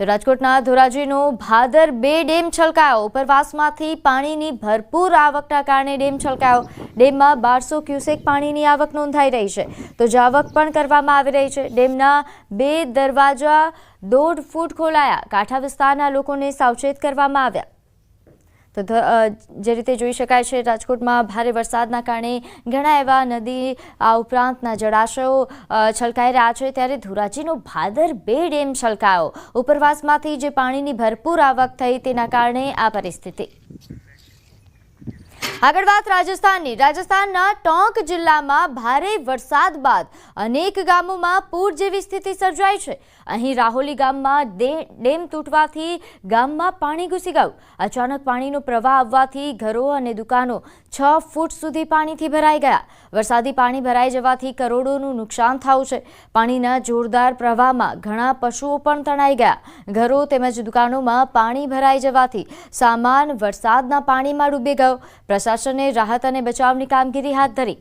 તો રાજકોટના ધોરાજીનો ભાદર બે ડેમ છલકાયો. ઉપરવાસમાંથી પાણીની ભરપૂર આવકના કારણે ડેમ છલકાયો. ડેમમાં બારસો ક્યુસેક પાણીની આવક નોંધાઈ રહી છે. તો જાવક પણ કરવામાં આવી રહી છે. ડેમના બે દરવાજા દોઢ ફૂટ ખોલાયા. કાંઠા વિસ્તારના લોકોને સાવચેત કરવામાં આવ્યા. તો જે રીતે જોઈ શકાય છે, રાજકોટમાં ભારે વરસાદના કારણે ઘણા એવા નદી આ ઉપરાંતના જળાશયો છલકાઈ રહ્યા છે. ત્યારે ધોરાજીનો ભાદર બે ડેમ છલકાયો. ઉપરવાસમાંથી જે પાણીની ભરપૂર આવક થઈ તેના કારણે આ પરિસ્થિતિ. આગળ વાત રાજસ્થાનની. રાજસ્થાનના ટોંક જિલ્લામાં ભારે વરસાદ બાદ અનેક ગામોમાં પૂર જેવી સ્થિતિ સર્જાઈ છે. અહીં રાહોલી ગામમાં ડેમ તૂટવાથી ગામમાં પાણી ઘૂસી ગયું. અચાનક પાણીનો પ્રવાહ આવવાથી ઘરો અને દુકાનો છ ફૂટ સુધી પાણીથી ભરાઈ ગયા. વરસાદી પાણી ભરાઈ જવાથી કરોડોનું નુકસાન થયું છે. પાણીના જોરદાર પ્રવાહમાં ઘણા પશુઓ પણ તણાઈ ગયા. ઘરો તેમજ દુકાનોમાં પાણી ભરાઈ જવાથી સામાન વરસાદના પાણીમાં ડૂબી ગયો. પ્રશાસને રાહત અને બચાવની કામગીરી હાથ ધરી.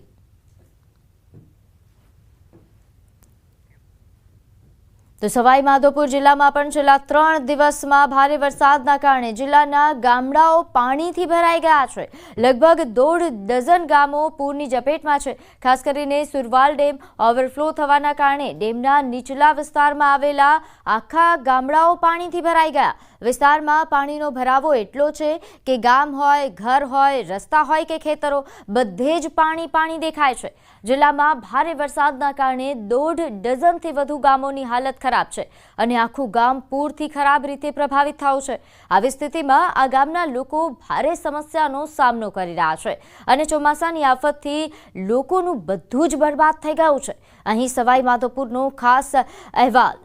તો સવાઈ માધોપુર જિલ્લામાં પણ છેલ્લા ત્રણ દિવસમાં ભારે વરસાદના કારણે જિલ્લાના ગામડાઓ પાણીથી ભરાઈ ગયા છે. લગભગ દોઢ ડઝન ગામો પૂરની ઝપેટમાં છે. ખાસ કરીને સુરવાલ ડેમ ઓવરફ્લો થવાના કારણે ડેમના નીચલા વિસ્તારમાં આવેલા આખા ગામડાઓ પાણીથી ભરાઈ ગયા. વિસ્તારમાં પાણીનો ભરાવો એટલો છે કે ગામ હોય, ઘર હોય, રસ્તા હોય કે ખેતરો, બધે જ પાણી પાણી દેખાય છે. જિલ્લામાં ભારે વરસાદના કારણે દોઢ ડઝનથી વધુ ગામોની હાલત ખરાબ છે અને આખું ગામ પૂરથી ખરાબ રીતે પ્રભાવિત થયું છે. આવી સ્થિતિમાં આ ગામના લોકો ભારે સમસ્યાનો સામનો કરી રહ્યા છે અને ચોમાસાની આફતથી લોકોનું બધું જ બરબાદ થઈ ગયું છે. અહીં સવાઈ માધોપુરનો ખાસ અહેવાલ.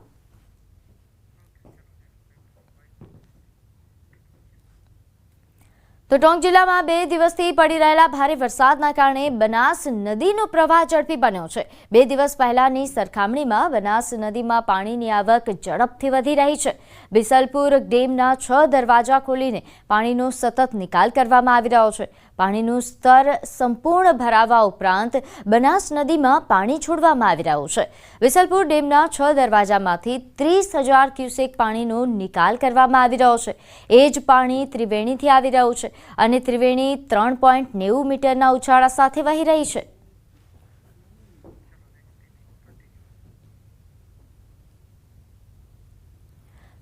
તો ટોંક જિલ્લામાં બે દિવસથી પડી રહેલા ભારે વરસાદના કારણે બનાસ નદીનો પ્રવાહ ઝડપી બન્યો છે. બે દિવસ પહેલાની સરખામણીમાં બનાસ નદીમાં પાણીની આવક ઝડપથી વધી રહી છે. બિસલપુર ડેમના છ દરવાજા ખોલીને પાણીનો સતત નિકાલ કરવામાં આવી રહ્યો છે. પાણીનું સ્તર સંપૂર્ણ ભરાવા ઉપરાંત બનાસ નદીમાં પાણી છોડવામાં આવી રહ્યું છે. વિસલપુર ડેમના છ દરવાજામાંથી ત્રીસ હજાર ક્યુસેક પાણીનો નિકાલ કરવામાં આવી રહ્યો છે. એ જ પાણી ત્રિવેણીથી આવી રહ્યું છે અને ત્રિવેણી ત્રણ પોઈન્ટ નેવું મીટરના ઉછાળા સાથે વહી રહી છે.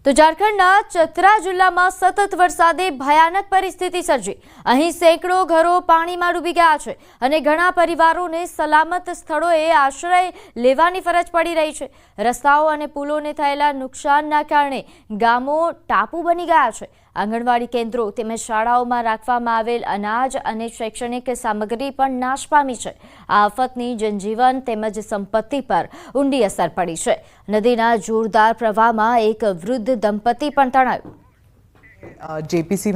તો ઝારખંડના ચતરા જિલ્લામાં સતત વરસાદે ભયાનક પરિસ્થિતિ સર્જી. અહીં સેંકડો ઘરો પાણીમાં ડૂબી ગયા છે અને ઘણા પરિવારોને સલામત સ્થળોએ આશ્રય લેવાની ફરજ પડી રહી છે. રસ્તાઓ અને પુલોને થયેલા નુકસાનના કારણે ગામો ટાપુ બની ગયા છે. આંગણવાડી કેન્દ્રો તેમજ શાળાઓમાં રાખવામાં આવેલ અનાજ અને શૈક્ષણિક સામગ્રી પણ નાશ પામી છે. આ આફતની જનજીવન તેમજ સંપત્તિ પર ઊંડી અસર પડી છે. નદીના જોરદાર પ્રવાહમાં એક વૃદ્ધ દંપતી પણ તણાયું. જેપીસી